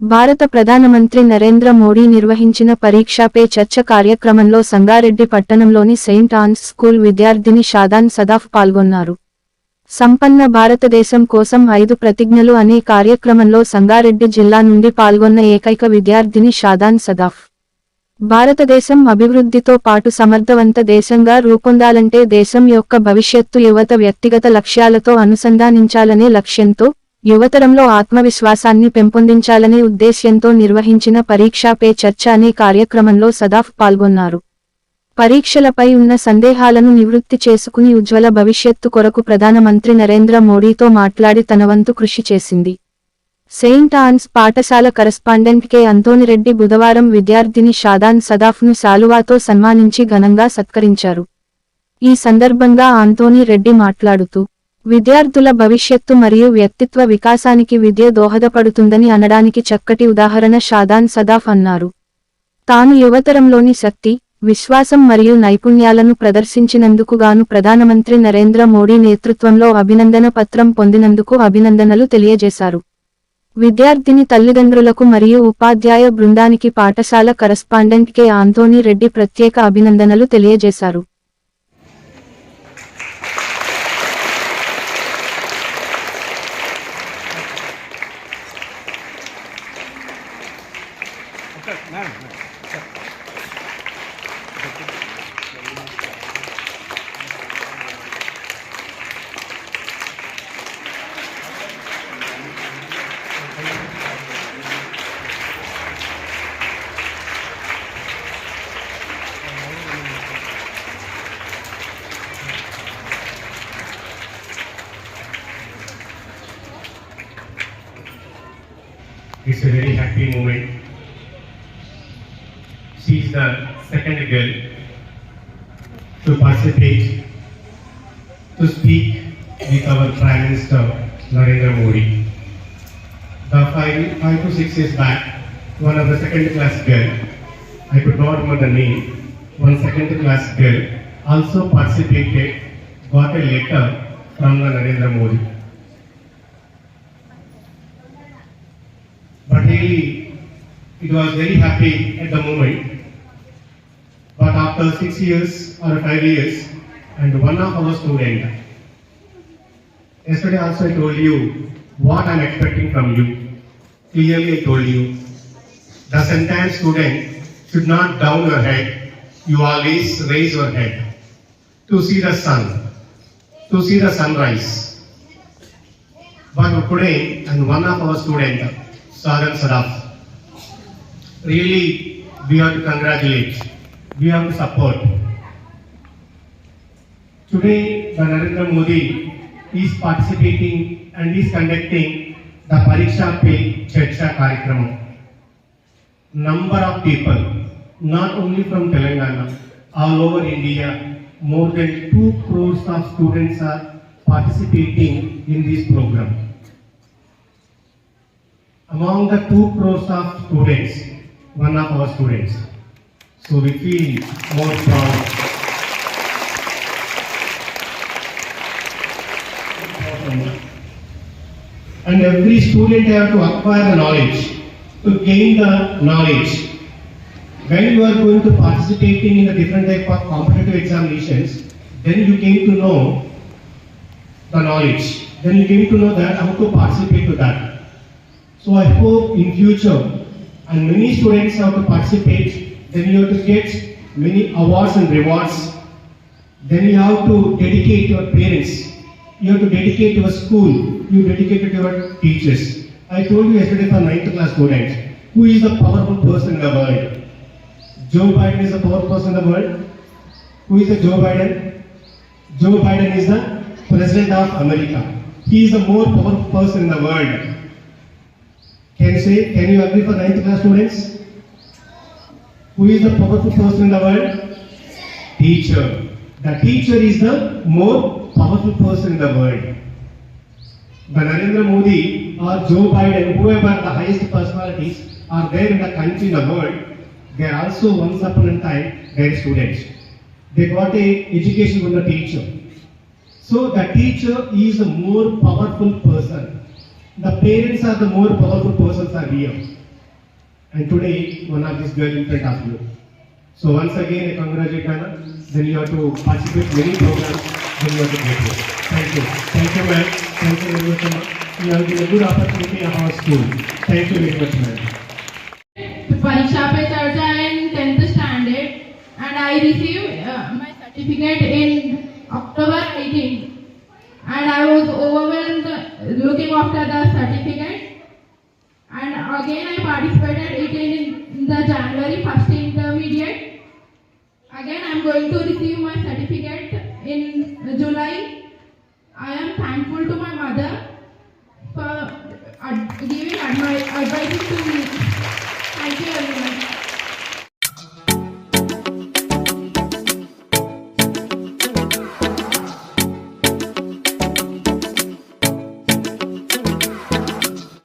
భారత ప్రధానమంత్రి నరేంద్ర మోడీ నిర్వహించిన పరీక్షా పే చర్చ కార్యక్రమంలో సంగారెడ్డి పట్టణంలోని సెయింట్ ఆన్స్ స్కూల్ విద్యార్థిని షాదాన్ సదాఫ్ పాల్గొన్నారు. సంపన్న భారతదేశం కోసం ఐదు ప్రతిజ్ఞలు అనే కార్యక్రమంలో సంగారెడ్డి జిల్లా నుండి పాల్గొన్న ఏకైక విద్యార్థిని షాదాన్ సదాఫ్. భారతదేశం అభివృద్ధితో పాటు సమర్థవంత దేశంగా రూపొందాలంటే దేశం యొక్క భవిష్యత్తు యువత వ్యక్తిగత లక్ష్యాలతో అనుసంధానించాలనే లక్ష్యంతో యువతరంలో ఆత్మవిశ్వాసాన్ని పెంపొందించాలనే ఉద్దేశ్యంతో నిర్వహించిన పరీక్షా పే చర్చ అనే కార్యక్రమంలో సదాఫ్ పాల్గొన్నారు. పరీక్షలపై ఉన్న సందేహాలను నివృత్తి చేసుకుని ఉజ్వల భవిష్యత్తు కొరకు ప్రధానమంత్రి నరేంద్ర మోడీతో మాట్లాడి తన వంతు కృషి చేసింది. సెయింట్ ఆన్స్ పాఠశాల కరస్పాండెంట్ కె. అంతోనిరెడ్డి బుధవారం విద్యార్థిని షాదాన్ సదాఫ్ను శాలువాతో సన్మానించి ఘనంగా సత్కరించారు. ఈ సందర్భంగా ఆంతోని రెడ్డి మాట్లాడుతూ విద్యార్థుల భవిష్యత్తు మరియు వ్యక్తిత్వ వికాసానికి విద్య దోహదపడుతుందని అనడానికి చక్కటి ఉదాహరణ షాదాన్ సదాఫ్ అన్నారు. తాను యువతరంలోని శక్తి విశ్వాసం మరియు నైపుణ్యాలను ప్రదర్శించినందుకు గాను ప్రధానమంత్రి నరేంద్ర మోడీ నేతృత్వంలో అభినందన పత్రం పొందినందుకు అభినందనలు తెలియజేశారు. విద్యార్థిని తల్లిదండ్రులకు మరియు ఉపాధ్యాయ బృందానికి పాఠశాల కరస్పాండెంట్ కె. ఆంతోనీ రెడ్డి ప్రత్యేక అభినందనలు తెలియజేశారు. It's a very happy moment. The uh, second girl to participate, to speak with our Prime Minister Narendra Modi. The five, five to six years back, one of the second class girl, I could not remember the name, one second class girl also participated, got a letter from the Narendra Modi. But really, it was very happy at the moment. After six years or five years, and one of our student, yesterday also I told you what I'm expecting from you. Clearly I told you, the sentence student should not down your head. You always raise your head to see the sun, to see the sunrise. But today, and one of our student, Saran Sadaf, really we have to congratulate, we have to support. Today, the Narendra Modi is participating and is conducting the Pariksha Pe Charcha Karikramam. Number of people, not only from Telangana, all over India, more than 2 crores of students are participating in this program. Among the 2 crores of students, one of our students. So we feel more proud. And every student have to acquire the knowledge, to gain the knowledge. When you are going to participating in the different type of competitive examinations, then you came to know the knowledge. Then you came to know that how to participate to that. So I hope in future, and many students have to participate, then you have to get many awards and rewards. Then you have to dedicate your parents. You have to dedicate your school. You dedicate your teachers. I told you yesterday for ninth class students, who is the powerful person in the world? Joe Biden is the powerful person in the world. Who is the Joe Biden? Joe Biden is the president of America. He is the more powerful person in the world. Can you say, can you agree for ninth class students? Who is the powerful person in the world? Teacher. The teacher is the more powerful person in the world. The Narendra Modi or Joe Biden, whoever the highest personalities are there in the country, in the world, they are also once upon a time their students. They got a education from the teacher. So the teacher is a more powerful person. The parents are the more powerful persons are here. and today one of these girl in front of you. So once again, I congratulate Anna. Then you have to participate many programs. Then you have to get here. Thank you. Thank you, ma'am. Thank you very much, ma'am. You have given a good opportunity of our school. Thank you very much, ma'am. परीक्षा पे चर्चा in 10th standard and I received uh, my certificate in October 18 and I was overwhelmed looking after the certificate and again I participated it in the January first intermediate again I am going to receive my